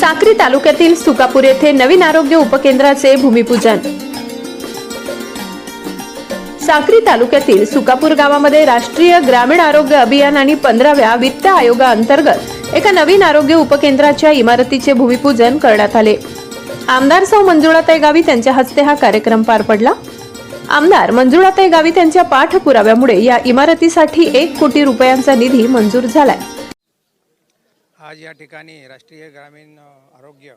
साक्री तालुक्यातील सुकापूर येथे नवीन आरोग्य उपकेंद्राचे भूमिपूजन. साक्री तालुक्यातील सुकापूर गावामध्ये राष्ट्रीय ग्रामीण आरोग्य अभियान आणि पंधराव्या वित्त आयोगाअंतर्गत एका नवीन आरोग्य उपकेंद्राच्या इमारतीचे भूमिपूजन करण्यात आले. आमदार सौ मंजुळाताई गावी त्यांच्या हस्ते हा कार्यक्रम पार पडला. आमदार मंजुळाताई गावी त्यांच्या पाठपुराव्यामुळे या इमारतीसाठी एक कोटी रुपयांचा निधी मंजूर झालाय. आज या ठिकाणी राष्ट्रीय ग्रामीण आरोग्य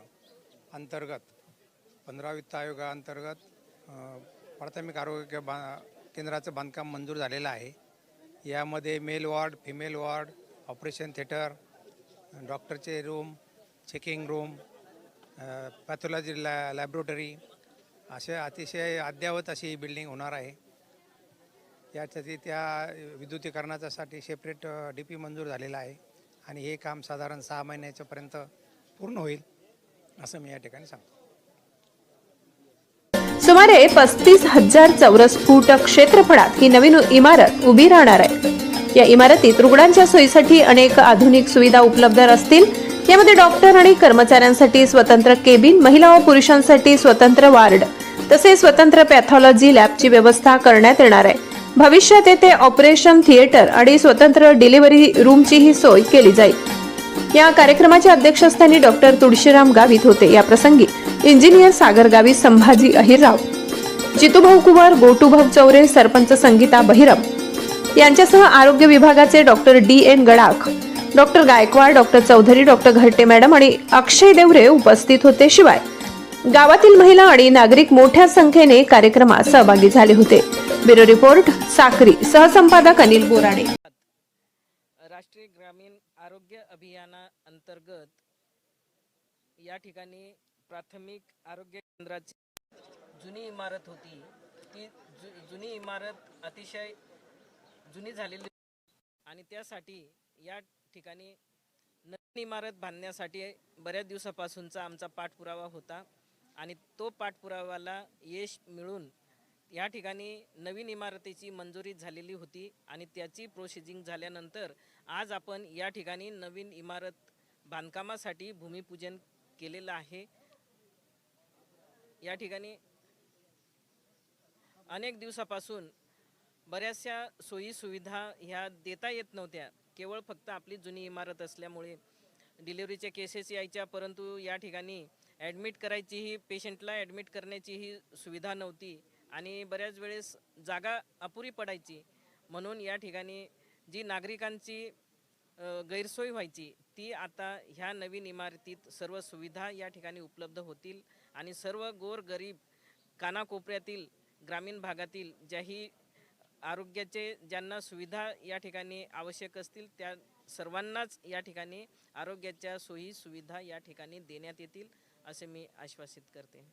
अंतर्गत पंधरा वित्त आयोगाअंतर्गत प्राथमिक आरोग्य बा केंद्राचं बांधकाम मंजूर झालेलं आहे. यामध्ये male ward female ward operation theatre डॉक्टरचे room checking room pathology लॅ लॅबोरेटरी असे अतिशय अद्ययावत अशी ही बिल्डिंग होणार आहे. यासाठी त्या विद्युतीकरणाच्यासाठी सेपरेट डी पी मंजूर झालेला आहे. आणि हे काम साधारण सहा महिन्याच्यापर्यंत पूर्ण होईल असं मी या ठिकाणी सांगतो. सुमारे पस्तीस हजार चौरस फूट क्षेत्रफळात ही नवीन इमारत उभी राहणार आहे. या इमारतीत रुग्णांच्या सोयीसाठी अनेक आधुनिक सुविधा उपलब्ध असतील. यामध्ये डॉक्टर आणि कर्मचाऱ्यांसाठी स्वतंत्र केबिन महिला व पुरुषांसाठी स्वतंत्र वार्ड तसेच स्वतंत्र पॅथॉलॉजी लॅबची व्यवस्था करण्यात येणार आहे. भविष्यात येथे ऑपरेशन थिएटर आणि स्वतंत्र डिलिव्हरी रूमचीही सोय केली जाईल. या कार्यक्रमाच्या अध्यक्षस्थानी डॉक्टर तुळशीराम गावित होते. या प्रसंगी इंजिनियर सागर गावित संभाजी अहिरराव जितूभाऊ कुमार गोटूभाऊ चौरे सरपंच संगीता बहिरम यांच्यासह आरोग्य विभागाचे doctor D. N. Gadakh doctor Gaikwad doctor Chaudhari doctor Gharte madam आणि अक्षय देवरे उपस्थित होते शिवाय गावातील महिला आणि नागरिक मोठ्या संख्येने कार्यक्रमात सहभागी झाले होते. Bureau report Sakri. सहसंपादक Anil Borade. राष्ट्रीय ग्रामीण आरोग्य अभियाना अंतर्गत या ठिकाणी प्राथमिक आरोग्य केंद्राची जुनी इमारत होती. ती जु जुनी इमारत अतिशय जुनी झालेली आणि त्यासाठी या ठिकाणी नवीन इमारत बांधण्यासाठी बऱ्याच दिवसापासूनचा आमचा पाठपुरावा होता. आणि तो पाठपुराव्याला यश मिळून या ठिकाणी नवीन इमारतीची मंजुरी झालेली होती आणि त्याची प्रोसिजिंग झाल्यानंतर आज आपण या ठिकाणी नवीन इमारत बांधकामासाठी भूमिपूजन केलेलं आहे. या ठिकाणी अनेक दिवसापासून बऱ्याचशा सोयीसुविधा ह्या देता येत नव्हत्या. केवळ फक्त आपली जुनी इमारत असल्यामुळे डिलिव्हरीच्या केसेस यायच्या परंतु या ठिकाणी ॲडमिट करायचीही पेशंटला ॲडमिट करण्याचीही सुविधा नव्हती आणि बऱ्याच वेळेस जागा अपुरी पडायची. म्हणून या ठिकाणी जी नागरिकांची गैरसोय व्हायची ती आता ह्या नवीन इमारतीत सर्व सुविधा या ठिकाणी उपलब्ध होतील आणि सर्व गोर गरीब कानाकोपऱ्यातील ग्रामीण भागातील ज्याही आरोग्याचे ज्यांना सुविधा या ठिकाणी आवश्यक असतील त्या सर्वांनाच या ठिकाणी आरोग्याच्या सोयी सुविधा या ठिकाणी देण्यात येतील. असे मी आश्वासित करते.